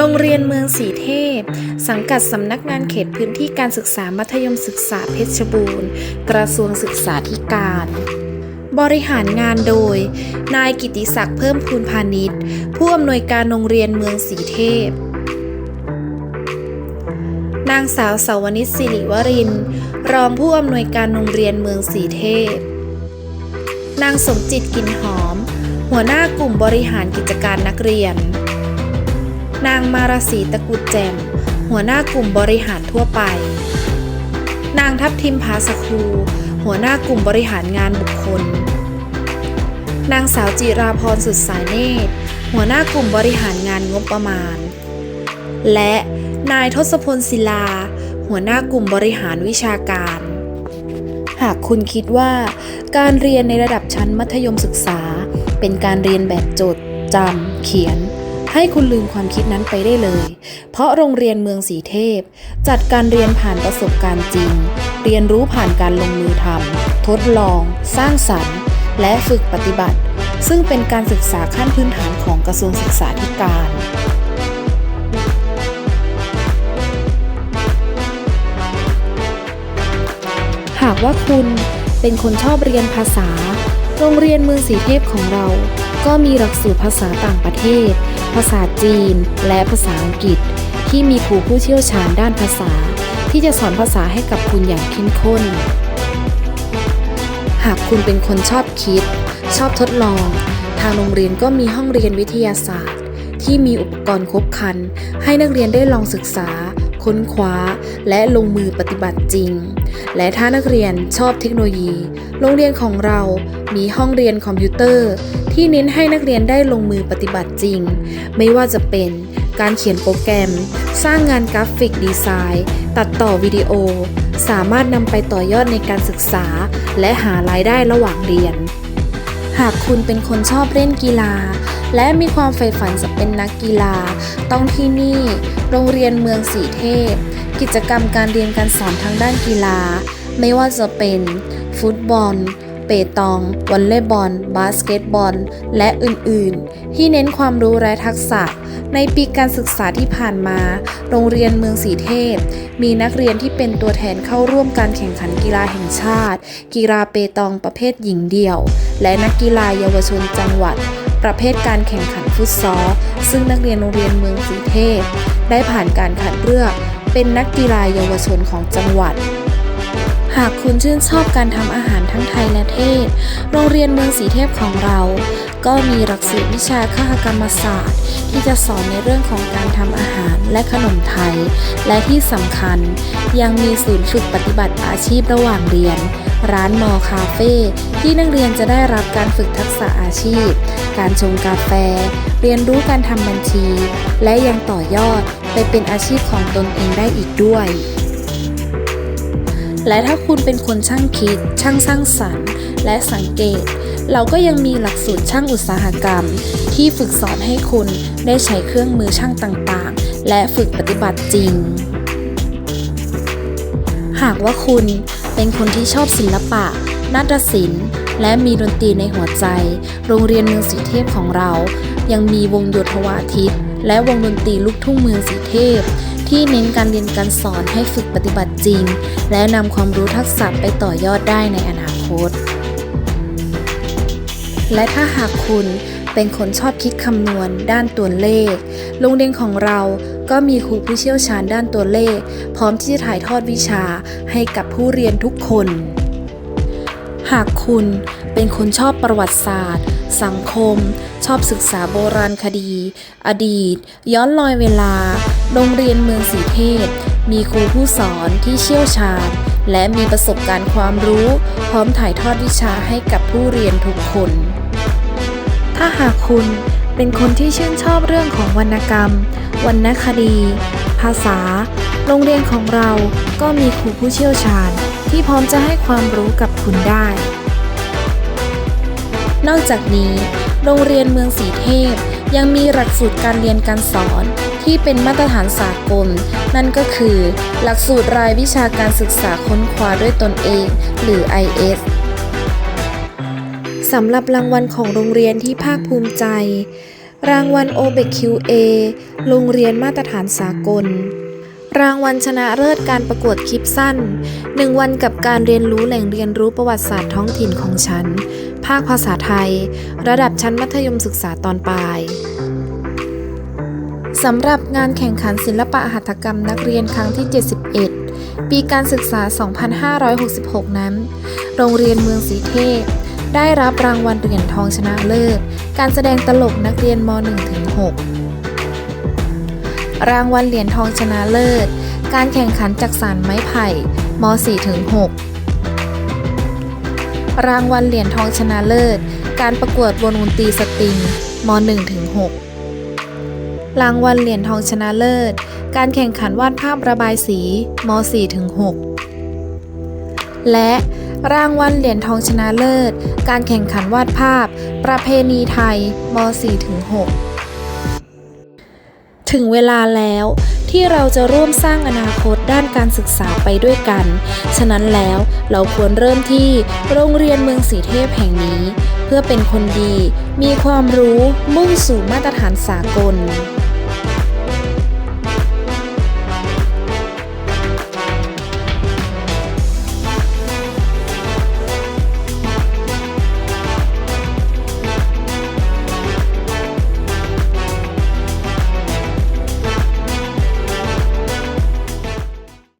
โรงเรียนเมืองสีเทพ สังกัดสำนักงานเขตพื้นที่การศึกษามัธยมศึกษาเพชรบูรณ์ กระทรวงศึกษาธิการ บริหารงานโดย นายกิติศักดิ์เพิ่มพูนพาณิชย์ ผู้อำนวยการโรงเรียนเมืองสีเทพ นางสาวสาวนิชสิริวรินทร์รองผู้อำนวยการโรงเรียนเมืองสีเทพ นางสมจิตกินหอม หัวหน้ากลุ่มบริหารกิจการนักเรียน นางมาราศีตะกุดแจม หัวหน้ากลุ่มบริหารทั่วไป นางทัพทิมพาสคู หัวหน้ากลุ่มบริหารงานบุคคล นางสาวจิราพรสุดสายเนตร หัวหน้ากลุ่มบริหารงานงบประมาณ และนายทศพลศิลา หัวหน้ากลุ่มบริหารวิชาการ หากคุณคิดว่าการเรียนในระดับชั้นมัธยมศึกษา เป็นการเรียนแบบจดจำเขียน ให้คุณลืมความคิดนั้นไปได้เลย เพราะโรงเรียนเมืองสีเทพ จัดการเรียนผ่านประสบการณ์จริง เรียนรู้ผ่านการลงมือทำทดลอง สร้างสรรค์ และฝึกปฏิบัติ ซึ่งเป็นการศึกษาขั้นพื้นฐานของกระทรวงศึกษาธิการหากว่าคุณเป็นคนชอบเรียนภาษา โรงเรียนเมืองสีเทพของเรา ก็มีหลักสูตรภาษาต่างประเทศ ภาษาจีน และภาษาอังกฤษ ที่มีครูผู้เชี่ยวชาญด้านภาษา ที่จะสอนภาษาให้กับคุณอย่างเข้มข้น หากคุณเป็นคนชอบคิด ชอบทดลอง ทางโรงเรียนก็มีห้องเรียนวิทยาศาสตร์ ที่มีอุปกรณ์ครบครัน ให้นักเรียนได้ลองศึกษา ค้นคว้า และลงมือปฏิบัติจริง และถ้านักเรียนชอบเทคโนโลยี โรงเรียนของเรามีห้องเรียนคอมพิวเตอร์ ที่เน้นให้นักเรียนได้ลงมือปฏิบัติจริง ไม่ว่าจะเป็นการเขียนโปรแกรม สร้างงานกราฟิกดีไซน์ ตัดต่อวิดีโอ สามารถนำไปต่อยอดในการศึกษา และหารายได้ระหว่างเรียน หากคุณเป็นคนชอบเล่นกีฬา และมีความใฝ่ฝันจะเป็นนักกีฬา ต้องที่นี่ โรงเรียนเมืองสีเทพ กิจกรรมการเรียนการสอนทางด้านกีฬา ไม่ว่าจะเป็น ฟุตบอล เปตอง วอลเลย์บอล บาสเกตบอล และอื่นๆ ที่เน้นความรู้และทักษะ ในปีการศึกษาที่ผ่านมา โรงเรียนเมืองสีเทพ มีนักเรียนที่เป็นตัวแทนเข้าร่วมการแข่งขันกีฬาแห่งชาติ กีฬาเปตองประเภทหญิงเดี่ยว และนักกีฬาเยาวชนจังหวัด ประเภทการแข่งขันฟุตซอลซึ่งนักเรียนโรงเรียนเมืองสีเทพ ได้ผ่านการคัดเลือก เป็นนักกีฬาเยาวชนของจังหวัด หากคุณชื่นชอบการทำอาหารทั้งไทยและเทศ โรงเรียนเมืองสีเทพของเรา ก็มีหลักสูตรวิชาคหกรรมศาสตร์ ที่จะสอนในเรื่องของการทำอาหารและขนมไทย และที่สำคัญ ยังมีศูนย์ฝึกปฏิบัติอาชีพระหว่างเรียน ร้านมอคาเฟ่ที่นักเรียนจะได้รับการฝึกทักษะอาชีพ การชงกาแฟ เรียนรู้การทำบัญชี และยังต่อยอดไปเป็นอาชีพของตนเองได้อีกด้วย และถ้าคุณเป็นคนช่างคิด ช่างสร้างสรรค์ และสังเกต เราก็ยังมีหลักสูตรช่างอุตสาหกรรม ที่ฝึกสอนให้คุณได้ใช้เครื่องมือช่างต่างๆ และฝึกปฏิบัติจริง หากว่าคุณเป็นคนที่ชอบศิลปะ นาฏศิลป์ และมีดนตรีในหัวใจ โรงเรียนเมืองสีเทพของเรา ยังมีวงโยธวาทิตและวงดนตรีลูกทุ่งเมืองสีเทพ ที่เน้นการเรียนการสอนให้ฝึกปฏิบัติจริง และนำความรู้ทักษะไปต่อยอดได้ในอนาคต และถ้าหากคุณเป็นคนชอบคิดคำนวณด้านตัวเลข โรงเรียนของเราก็มีครูผู้เชี่ยวชาญด้านตัวเลข พร้อมที่จะถ่ายทอดวิชาให้กับผู้เรียนทุกคน หากคุณเป็นคนชอบประวัติศาสตร์ สังคม ชอบศึกษาโบราณคดี อดีต ย้อนลอยเวลา โรงเรียนเมืองสีเทพ มีครูผู้สอนที่เชี่ยวชาญ และมีประสบการณ์ความรู้ พร้อมถ่ายทอดวิชาให้กับผู้เรียนทุกคน ถ้าหากคุณเป็นคนที่ชื่นชอบเรื่องของวรรณกรรม วรรณคดี ภาษา โรงเรียนของเราก็มีครูผู้เชี่ยวชาญ ที่พร้อมจะให้ความรู้กับคุณได้ นอกจากนี้ โรงเรียนเมืองสีเทพ ยังมีหลักสูตรการเรียนการสอนที่เป็นมาตรฐานสากล นั่นก็คือ หลักสูตรรายวิชาการศึกษาค้นคว้าด้วยตนเอง หรือ IS สำหรับรางวัลของโรงเรียนที่ภาคภูมิใจ รางวัล OBEQA โรงเรียนมาตรฐานสากล รางวัลชนะเลิศการประกวดคลิปสั้น 1 วันกับการเรียนรู้แหล่งเรียนรู้ประวัติศาสตร์ท้องถิ่นของฉัน ภาคภาษาไทย ระดับชั้นมัธยมศึกษาตอนปลายสำหรับงานแข่งขันศิลปะหัตถกรรมนักเรียนครั้งที่ 71 ปีการศึกษา 2566 นั้น โรงเรียนเมืองสีเทพ ได้รับรางวัลเหรียญทองชนะเลิศ การแสดงตลกนักเรียนม .1 ถึง 6 รางวัลเหรียญทองชนะเลิศ การแข่งขันจักสานไม้ไผ่ม .4 ถึง6รางวัลเหรียญทองชนะเลิศ การประกวดวงดนตรีสตริงม .1 ถึง6รางวัลเหรียญทองชนะเลิศ การแข่งขันวาดภาพระบายสีม .4 ถึง6และรางวัลเหรียญทองชนะเลิศ การแข่งขันวาดภาพ ประเพณีไทยม .4 ถึง6 ถึงเวลาแล้วที่เราจะร่วมสร้างอนาคตด้านการศึกษาไปด้วยกัน ฉะนั้นแล้วเราควรเริ่มที่โรงเรียนเมืองสีเทพแห่งนี้ เพื่อเป็นคนดี มีความรู้มุ่งสู่มาตรฐานสากล